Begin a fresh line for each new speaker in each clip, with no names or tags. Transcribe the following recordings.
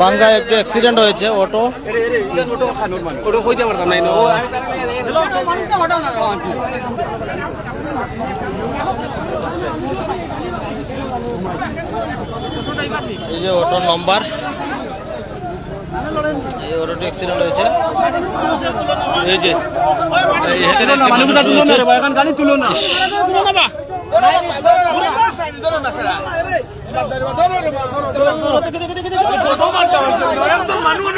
বাঙ্গায় একটু অ্যাক্সিডেন্ট হয়েছে অটো
না
এই যে অটোর নম্বর এই অটোটি অ্যাক্সিডেন্ট হয়েছে। এই যে।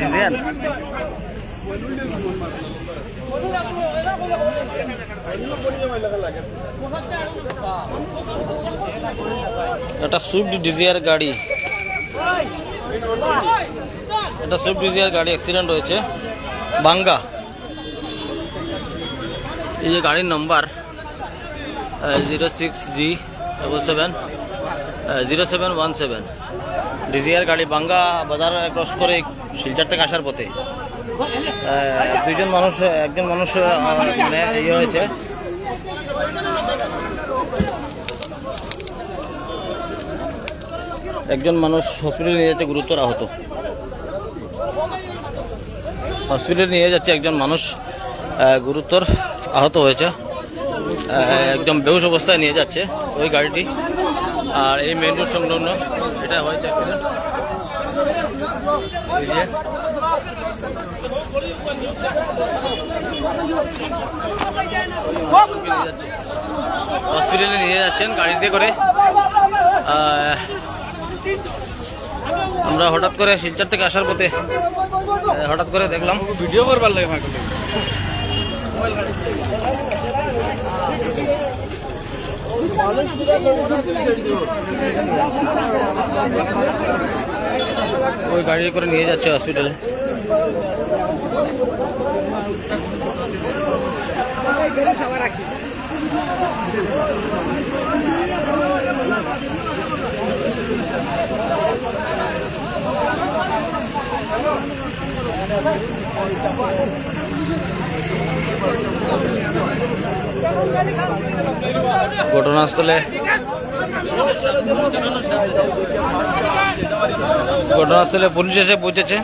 ডিজেল এটা সুইফট ডিজায়ার গাড়ি। এটা সুইফট ডিজায়ার গাড়ি অ্যাক্সিডেন্ট হয়েছে। বাঙ্গা। এই যে গাড়ির number zero six G double seven zero seven one seven DGR গাড়ি বাঙ্গা বাজার ক্রস করে শিলচার থেকে আসার পথে। দুইজন মানুষ, একজন মানুষ মানে ইয়ে হয়েছে। একজন মানুষ হসপিটালে নিয়ে যাচ্ছে, গুরুতর আহত। হসপিটালে নিয়ে যাচ্ছে একজন মানুষ গুরুতর আহত হয়েছে। একদম বেহুশ অবস্থায় নিয়ে যাচ্ছে ওই গাড়িটি। আর এই মেন রোড সংলগ্ন এটা হয়েছে হসপিটালে নিয়ে যাচ্ছেন, গাড়িতে করে। আমরা হঠাৎ করে শিলচর থেকে আসার পথে হঠাৎ করে দেখলাম।
ভিডিও করবার লাগে
ওই গাড়ি করে নিয়ে যাচ্ছে হসপিটালে ঘটনাস্থলে ঘটনাস্থলে পুলিশ এসে পৌঁছেছে।